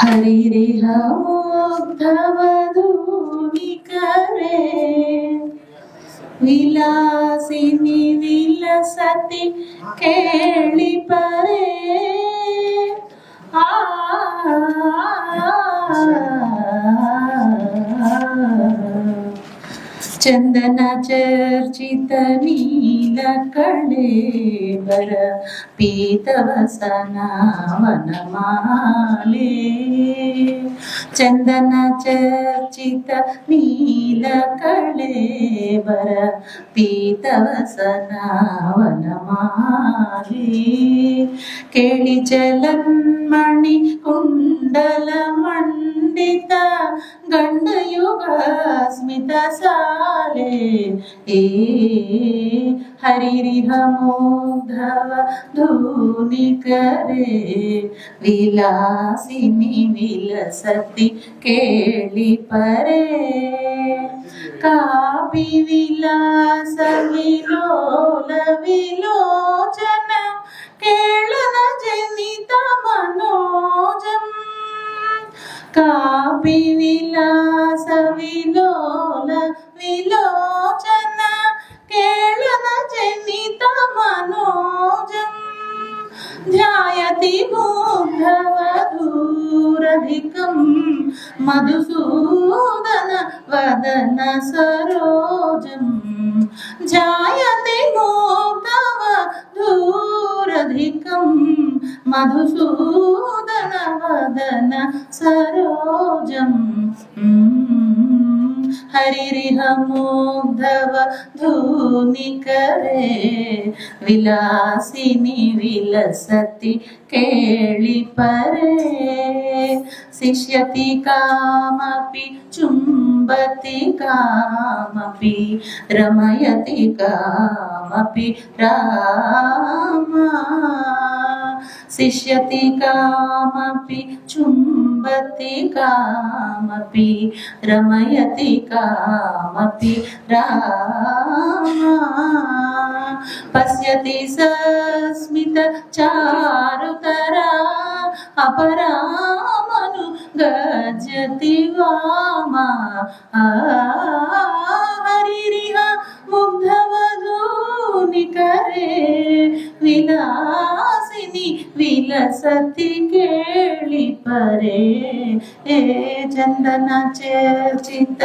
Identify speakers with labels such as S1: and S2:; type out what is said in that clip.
S1: हरे रे रामधवधूनि करे विलासिनि विलसति केळि परे आ ನೀಲ ಕಳೇಬರ ಪೀತವಸನ ವನಮಾಲೆ ಚಂದನ ಚರ್ಚಿತ ನೀಲ ಕಳೇಬರ ಪೀತವಸನ ವನಮಾಲೆ ಕೇಳಿ ಚಲನ್ಮಣಿ ಕುಂಡಲ ಮಂಡಿತ ಗಂಡಯುಗ ಸ್ಮಿತ ಸಾಲೆ ಏ ಹರಿರಿಹಮೋಗ್ಧವ ಧೂನಿ ಕರೆ ವಿಲಾಸಿನಿ ವಿಲಸತಿ ಕೇಳಿ ಪರೇ ಕಾಪಿ ವಿಲಾಸ ವಿಲೋಲ ವಿಲೋಚನ ಕೇಳನ ಜನಿತ ಮನೋಜಂ కాపి విలాస విలోల విలోచన కేళన జనిత మనోజం ధ్యాయతి మూఢవధూరధికం మధుసూదన వదన సరోజం జాయతి మూఢవ ధూరధికం మధుసూదన വദന സരോജം. ഹരിരിഹമോദ്ധവ ധൂനികരേ. വിലാസിനി വിലസതി കേളിപരേ ശിഷ്യതി കാമപി ചുംബത്തി കാമപി രമയതി കാമപി രാമ. రమయతి కామపి రామా శిష్యతి కామపి చుంబతి కామపి రమయతి కామపి రామా. పశ్యతి సస్మిత చారుతరా అపరామను గజతి వామా. ఆ, హరిరిహ ముగ్ధవధూని కరే విలాసిని విలసతి కేళి పరే. ఏ చందన చర్చిత